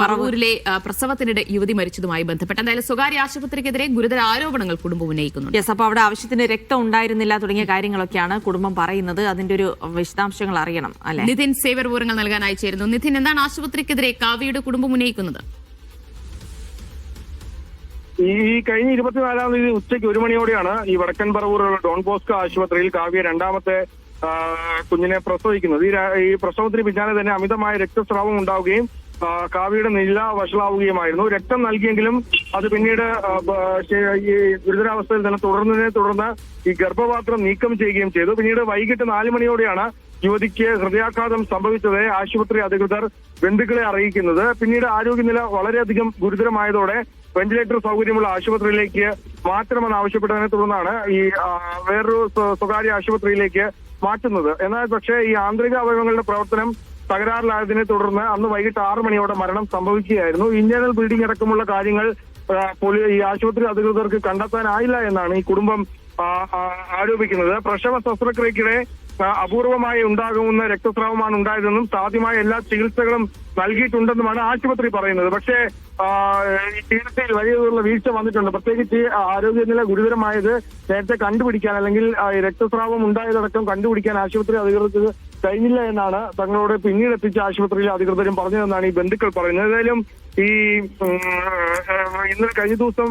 പറവൂരിലെ പ്രസവത്തിനിടെ യുവതി മരിച്ചതുമായി ബന്ധപ്പെട്ട് എന്തായാലും സ്വകാര്യ ആശുപത്രിക്കെതിരെ ഗുരുതര ആരോപണങ്ങൾ കുടുംബം ഉന്നയിക്കുന്നുണ്ട്. യെസ് അപ്പോൾ അവിടെ ആവശ്യത്തിന് രക്തം ഉണ്ടായിരുന്നില്ല തുടങ്ങിയ കാര്യങ്ങളൊക്കെയാണ് കുടുംബം പറയുന്നത്. അതിന്റെ ഒരു വിശദാംശങ്ങൾ അറിയണം അല്ലെ? നിതിൻ സേവർ വിവരങ്ങൾ നൽകാൻ അയച്ചിരുന്നു നിതിൻ എന്താണ് ആശുപത്രിക്കെതിരെ കാവ്യയുടെ കുടുംബം ഉന്നയിക്കുന്നത്? ഈ കഴിഞ്ഞ ഇരുപത്തിനാലാം തീയതി ഉച്ചയ്ക്ക് ഒരു മണിയോടെയാണ് ഈ വടക്കൻ പറവൂരുള്ള ഡോൺ ബോസ്കോ ആശുപത്രിയിൽ കാവ്യ രണ്ടാമത്തെ കുഞ്ഞിനെ പ്രസവിക്കുന്നത്. ഈ ഈ പ്രസവത്തിന് പിന്നാലെ തന്നെ അമിതമായ രക്തസ്രാവം ഉണ്ടാവുകയും കാവ്യയുടെ നില വഷളാവുകയുമായിരുന്നു. രക്തം നൽകിയെങ്കിലും അത് പിന്നീട് ഈ ഗുരുതരാവസ്ഥയിൽ തന്നെ തുടർന്നതിനെ തുടർന്ന് ഈ ഗർഭപാത്രം നീക്കം ചെയ്യുകയും ചെയ്തു. പിന്നീട് വൈകിട്ട് നാല് മണിയോടെയാണ് യുവതിക്ക് ഹൃദയാഘാതം സംഭവിച്ചത് ആശുപത്രി അധികൃതർ ബന്ധുക്കളെ അറിയിക്കുന്നത്. പിന്നീട് ആരോഗ്യനില വളരെയധികം ഗുരുതരമായതോടെ വെന്റിലേറ്റർ സൗകര്യമുള്ള ആശുപത്രിയിലേക്ക് മാറ്റണമെന്ന് ആവശ്യപ്പെട്ടതിനെ തുടർന്നാണ് ഈ വേറൊരു സ്വകാര്യ ആശുപത്രിയിലേക്ക് മാറ്റുന്നത്. എന്നാൽ പക്ഷേ ഈ ആന്തരിക അവയവങ്ങളുടെ പ്രവർത്തനം തകരാറിലായതിനെ തുടർന്ന് അന്ന് വൈകിട്ട് ആറു മണിയോടെ മരണം സംഭവിക്കുകയായിരുന്നു. ഇന്റേണൽ ബ്ലീഡിംഗ് അടക്കമുള്ള കാര്യങ്ങൾ ഈ ആശുപത്രി അധികൃതർക്ക് കണ്ടെത്താനായില്ല എന്നാണ് ഈ കുടുംബം ആരോപിക്കുന്നത്. പ്രസവ ശസ്ത്രക്രിയക്കിടെ അപൂർവമായി ഉണ്ടാകുന്ന രക്തസ്രാവമാണ് ഉണ്ടായതെന്നും സാധ്യമായ എല്ലാ ചികിത്സകളും നൽകിയിട്ടുണ്ടെന്നുമാണ് ആശുപത്രി പറയുന്നത്. പക്ഷേ ചികിത്സയിൽ വലിയ തോതിലുള്ള വീഴ്ച വന്നിട്ടുണ്ട്. പ്രത്യേകിച്ച് ആരോഗ്യനില ഗുരുതരമായത് നേരത്തെ കണ്ടുപിടിക്കാൻ അല്ലെങ്കിൽ രക്തസ്രാവം ഉണ്ടായതടക്കം കണ്ടുപിടിക്കാൻ ആശുപത്രി അധികൃതർക്ക് കഴിഞ്ഞില്ല എന്നാണ് തങ്ങളോട് പിന്നീട് എത്തിച്ച ആശുപത്രിയിലെ അധികൃതരും പറഞ്ഞതെന്നാണ് ഈ ബന്ധുക്കൾ പറയുന്നത്. ഏതായാലും ഈ ഇന്നലെ കഴിഞ്ഞ ദിവസം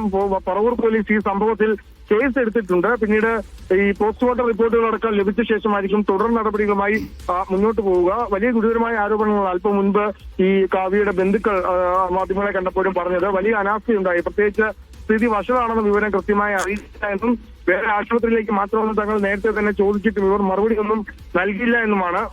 പറവൂർ പോലീസ് ഈ സംഭവത്തിൽ കേസ് എടുത്തിട്ടുണ്ട്. പിന്നീട് ഈ പോസ്റ്റ്മോർട്ടം റിപ്പോർട്ടുകളടക്കം ലഭിച്ച ശേഷമായിരിക്കും തുടർ നടപടികളുമായി മുന്നോട്ട് പോവുക. വലിയ ഗുരുതരമായ ആരോപണങ്ങൾ അല്പം മുൻപ് ഈ കാവ്യയുടെ ബന്ധുക്കൾ മാധ്യമങ്ങളെ കണ്ടപ്പോഴും പറഞ്ഞത്. വലിയ അനാസ്ഥയുണ്ടായി. പ്രത്യേകിച്ച് സ്ഥിതി വഷളാണെന്ന വിവരം കൃത്യമായി അറിയിച്ചില്ല എന്നും വേറെ ആശുപത്രിയിലേക്ക് മാറ്റണമെന്ന് തങ്ങൾ നേരത്തെ തന്നെ ചോദിച്ചിട്ടും ഇവർ മറുപടി ഒന്നും നൽകിയില്ല എന്നുമാണ്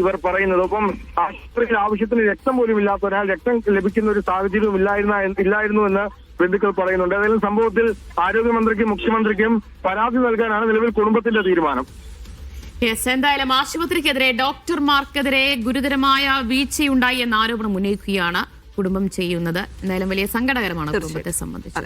ഇവർ പറയുന്നത്. അപ്പം ആശുപത്രിയിൽ ആവശ്യത്തിന് രക്തം പോലും ഇല്ലാത്ത ഒരാൾ രക്തം ലഭിക്കുന്ന ഒരു സാഹചര്യവും ഇല്ലായിരുന്ന ഇല്ലായിരുന്നു എന്ന് ബന്ധുക്കൾ പറയുന്നുണ്ട്. ഏതായാലും സംഭവത്തിൽ ആരോഗ്യമന്ത്രിക്കും മുഖ്യമന്ത്രിക്കും പരാതി നൽകാനാണ് നിലവിൽ കുടുംബത്തിന്റെ തീരുമാനം. യെസ് എന്തായാലും ആശുപത്രിക്കെതിരെ ഡോക്ടർമാർക്കെതിരെ ഗുരുതരമായ വീഴ്ചയുണ്ടായി എന്ന ആരോപണം ഉന്നയിക്കുകയാണ്. കുടുംബം ചെയ്യുന്നത് എന്തായാലും വലിയ സങ്കടകരമാണ് കുടുംബത്തെ സംബന്ധിച്ച്.